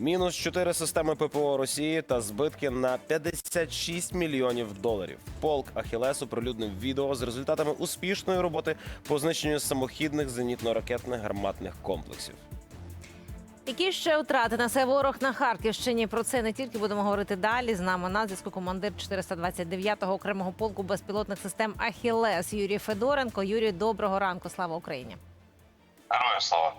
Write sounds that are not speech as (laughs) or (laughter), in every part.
Мінус 4 системи ППО Росії та збитки на 56 мільйонів доларів. Полк Ахілес оприлюднив відео з результатами успішної роботи по знищенню самохідних зенітно-ракетних гарматних комплексів. Які ще втрати несе ворог на Харківщині? Про це не тільки будемо говорити далі. З нами на зв'язку командир 429-го окремого полку безпілотних систем Ахілес Юрій Федоренко. Юрій, доброго ранку. Слава Україні. Героям слава.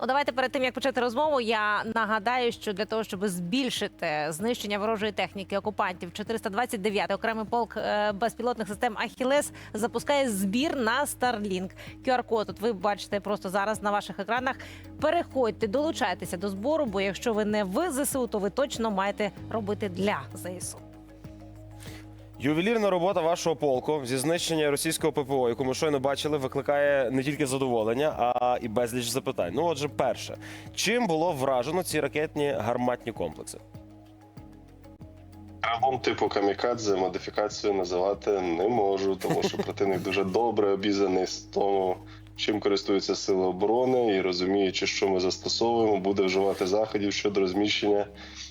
Ну, давайте перед тим як почати розмову. Я нагадаю, що для того, щоб збільшити знищення ворожої техніки окупантів, 429-й окремий полк е, безпілотних систем Ахілес запускає збір на Starlink. QR-код От ви бачите просто зараз на ваших екранах. Переходьте, долучайтеся до збору, бо якщо ви не в ЗСУ, то ви точно маєте робити для ЗСУ. Ювелірна робота вашого полку зі знищення російського ППО, яку ми щойно бачили, викликає не тільки задоволення, а і безліч запитань. Ну, отже, перше, чим було вражено ці ракетні гарматні комплекси? Рабом типу камікадзе модифікацію називати не можу, тому що противник дуже добре обізнаний з тому, чим користуються сили оборони, і розуміючи, що ми застосовуємо, буде вживати заходів щодо розміщення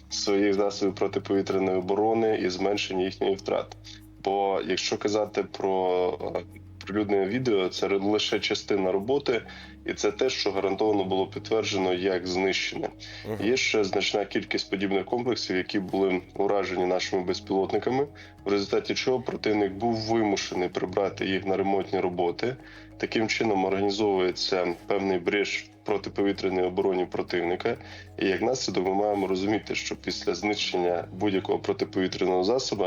своїх засобів протиповітряної оборони і зменшення їхньої втрати. Бо якщо казати про прилюдне відео, це лише частина роботи, і це те, що гарантовано було підтверджено як знищене. Мгм. Є ще значна кількість подібних комплексів, які були уражені нашими безпілотниками, в результаті чого противник був вимушений прибрати їх на ремонтні роботи. Таким чином організовується певний бриж в протиповітряній обороні противника. І як наслідок ми маємо розуміти, що після знищення будь-якого протиповітряного засобу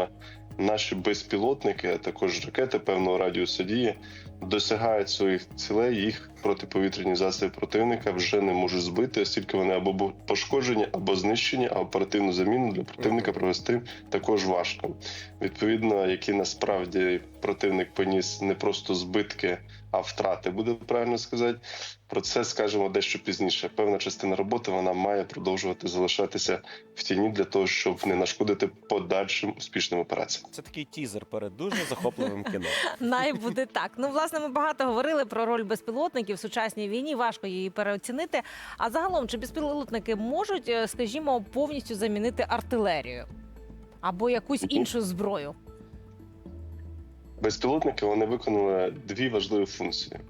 наші безпілотники, а також ракети певного радіусу дії, досягають своїх цілей, їх протиповітряні засоби противника вже не можуть збити, оскільки вони або пошкоджені, або знищені, а оперативну заміну для противника провести також важко. Відповідно, які насправді противник поніс не просто збитки, а втрати, буде правильно сказати. Про це скажемо дещо пізніше. Певна частина роботи вона має продовжувати залишатися в тіні для того, щоб не нашкодити подальшим успішним операціям. Це такий тізер перед дуже захопливим кіно. (laughs) Най буде так. Ну, власне, ми багато говорили про роль безпілотників в сучасній війні. Важко її переоцінити. А загалом, чи безпілотники можуть, е, скажімо, повністю замінити артилерію або якусь іншу зброю? Безпілотники вони виконали дві важливі функції.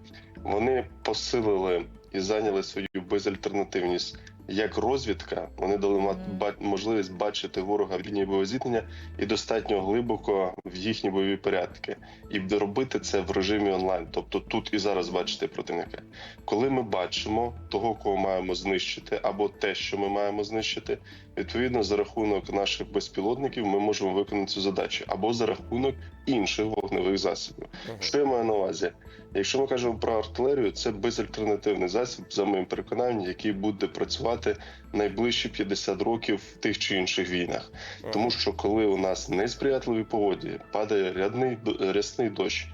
Вони посилили і зайняли свою безальтернативність як розвідка. Вони дали можливість бачити ворога в лінії бойового зіткнення і достатньо глибоко в їхні бойові порядки, і робити це в режимі онлайн, тобто тут і зараз бачити противника. Коли ми бачимо того, кого маємо знищити, або те, що ми маємо знищити, відповідно за рахунок наших безпілотників ми можемо виконати цю задачу, або за рахунок інших вогневих засобів. Мгм. Що я маю на увазі? Якщо ми кажемо про артилерію, це безальтернативний засіб, за моїм переконанням, який буде працювати найближчі 50 років в тих чи інших війнах. Тому що коли у нас несприятливі погоді, падає рядний рясний дощ,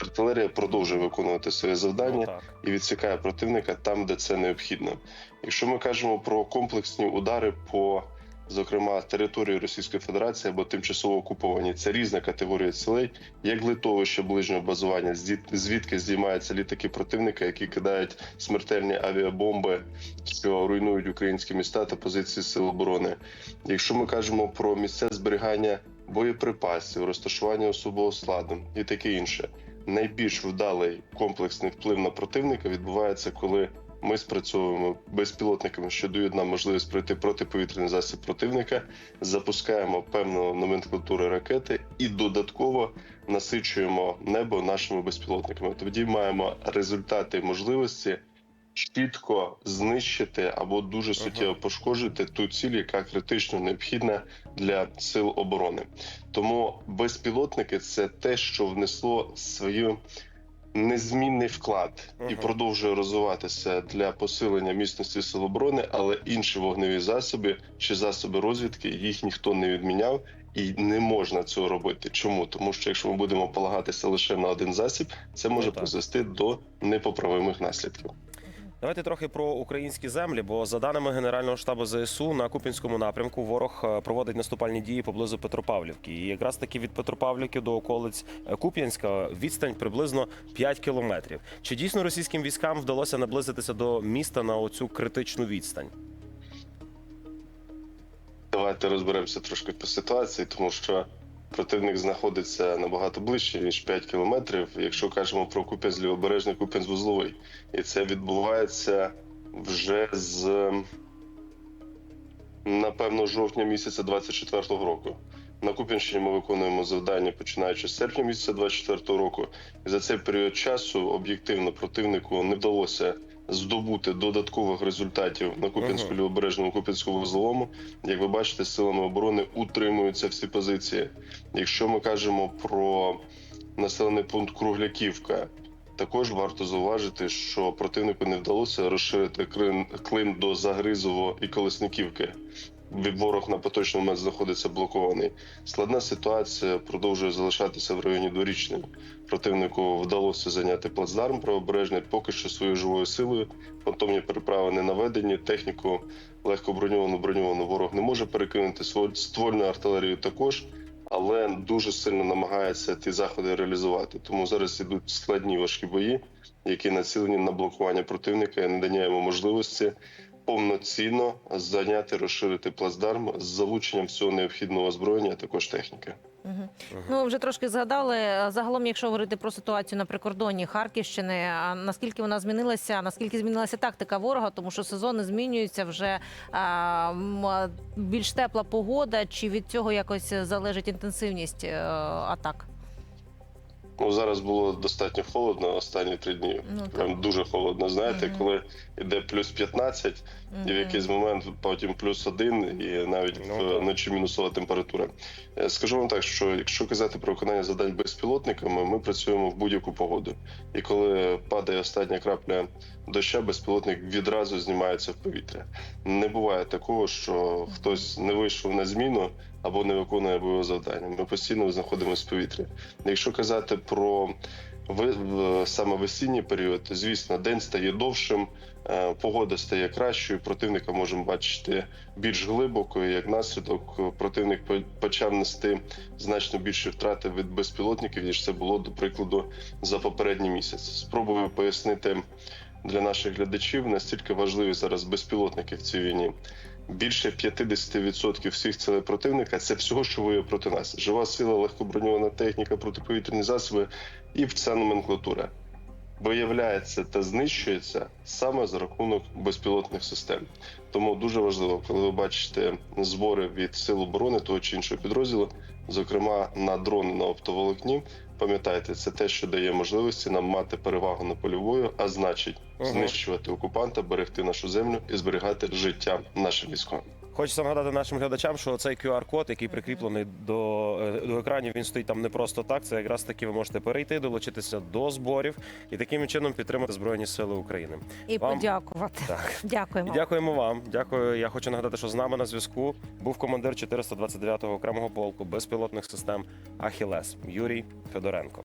артилерія продовжує виконувати своє Ну, завдання так. і відсікає противника там, де це необхідно. Якщо ми кажемо про комплексні удари по зокрема території Російської Федерації або тимчасово окуповані, це різна категорія цілей, як литовище ближнього базування, звідки здіймаються літаки противника, які кидають смертельні авіабомби, що руйнують українські міста та позиції сил оборони. Якщо ми кажемо про місця зберігання боєприпасів, розташування особового складу і таке інше найбільш вдалий комплексний вплив на противника відбувається, коли ми спрацьовуємо безпілотниками, що дають нам можливість пройти протиповітряний засіб противника, запускаємо певну номенклатуру ракети і додатково насичуємо небо нашими безпілотниками. Тоді маємо результати можливості. Чітко знищити або дуже суттєво пошкоджити ту ціль, яка критично необхідна для сил оборони. Тому безпілотники це те, що внесло свою незмінний вклад і продовжує розвиватися для посилення міцності сил оборони, але інші вогневі засоби чи засоби розвідки їх ніхто не відміняв. І не можна цього робити. Чому? Тому що якщо ми будемо полагатися лише на один засіб, це може Ну, призвести до непоправимих наслідків. Давайте трохи про українські землі, бо за даними Генерального штабу ЗСУ на Купінському напрямку ворог е, проводить наступальні дії поблизу Петропавлівки. І якраз таки від Петропавлівки до околиць е, Куп'янська відстань приблизно 5 кілометрів. Чи дійсно російським військам вдалося наблизитися до міста на оцю критичну відстань? Давайте розберемося трошки по ситуації, тому що противник знаходиться набагато ближче ніж 5 кілометрів. Якщо кажемо про Куп'янськ лівобережний Куп'янськ вузловий, і це відбувається вже з напевно жовтня місяця 24-го року. На Куп'янщині ми виконуємо завдання починаючи з серпня місяця 24-го року. І за цей період часу об'єктивно противнику не вдалося здобути додаткових результатів на Куп'янську Ага. лівобережному Куп'янському злому. Як ви бачите, силами оборони утримуються всі позиції. Якщо ми кажемо про населений пункт Кругляківка, також варто зауважити, що противнику не вдалося розширити клин до Загризово і Колесниківки. Ворог на поточний момент знаходиться блокований. Складна ситуація продовжує залишатися в районі дворічним. Противнику вдалося зайняти плацдарм правобережний. Поки що своєю живою силою. Фантомні переправи не наведені. Техніку легко броньовану броньовану ворог не може перекинути. Ствольну артилерію також, але дуже сильно намагається ті заходи реалізувати. Тому зараз ідуть складні важкі бої, які націлені на блокування противника і надання йому можливості повноцінно зайняти, розширити плацдарм з залученням всього необхідного озброєння, а також техніки. Мгм. Ну, вже трошки згадали. Загалом, якщо говорити про ситуацію на прикордонні Харківщини, а наскільки вона змінилася, наскільки змінилася тактика ворога, тому що сезони змінюються вже а, більш тепла погода, чи від цього якось залежить інтенсивність е, атак? Ну зараз було достатньо холодно останні три дні. Ну. Прям дуже холодно. Знаєте, Мгм. коли йде плюс 15, і в якийсь момент потім плюс один, і навіть Ну, вночі мінусова температура. Е, Скажу вам так, що якщо казати про виконання завдань безпілотниками, ми працюємо в будь-яку погоду. І коли падає остання крапля доща, безпілотник відразу знімається в повітря. Не буває такого, що хтось не вийшов на зміну або не виконує бойове завдання. Ми постійно знаходимося в повітрі. Якщо казати про саме весінній період, звісно, день стає довшим, е, погода стає кращою. Противника можемо бачити більш глибоко. і Як наслідок, противник почав нести значно більші втрати від безпілотників, ніж це було до прикладу за попередній місяць. Спробую пояснити для наших глядачів настільки важливі зараз безпілотники в цій війні. Більше 50% всіх цілей противника це всього, що воює проти нас. Жива сила, легкоброньована техніка, протиповітряні засоби і вся номенклатура виявляється та знищується саме за рахунок безпілотних систем. Тому дуже важливо, коли ви бачите збори від сил оборони того чи іншого підрозділу, зокрема на дрони на оптоволокні. Пам'ятайте, це те, що дає можливості нам мати перевагу на полі бою, а значить Ага. знищувати окупанта, берегти нашу землю і зберігати життя нашим військовим. Хочеться нагадати нашим глядачам, що цей QR-код, який прикріплений до, е, до екранів, він стоїть там не просто так. Це якраз таки ви можете перейти, долучитися до зборів і таким чином підтримати Збройні Сили України. І Вам- подякувати. Так. (laughs) Дякуємо. І дякуємо вам. Дякую. Я хочу нагадати, що з нами на зв'язку був командир 429-го окремого полку безпілотних систем Ахілес Юрій Федоренко.